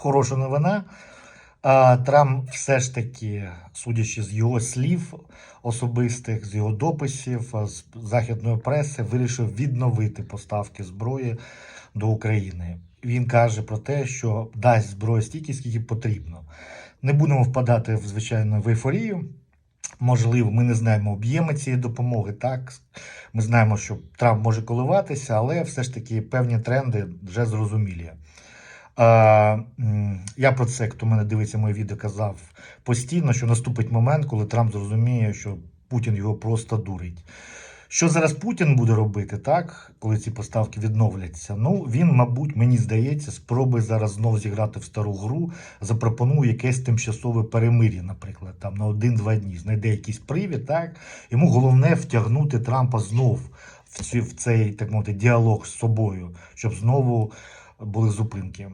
хороша новина. А, Трамп все ж таки, судячи з його слів особистих, з його дописів, з західної преси, вирішив відновити поставки зброї до України. Він каже про те, що дасть зброї стільки, скільки потрібно. Не будемо впадати в звичайно в ейфорію. Можливо, ми не знаємо об'єми цієї допомоги. Так, ми знаємо, що Трамп може коливатися, але все ж таки певні тренди вже зрозумілі. Я про це, хто мене дивиться моє відео, казав постійно, що наступить момент, коли Трамп зрозуміє, що Путін його просто дурить. Що зараз Путін буде робити, так, коли ці поставки відновляться? Ну, він, мабуть, мені здається, спробує зараз знову зіграти в стару гру, запропонує якесь тимчасове перемир'я, наприклад, там на один-два дні. Знайде якийсь привід, так? Йому головне втягнути Трампа знов в цей так мовити, діалог з собою, щоб знову були зупинки.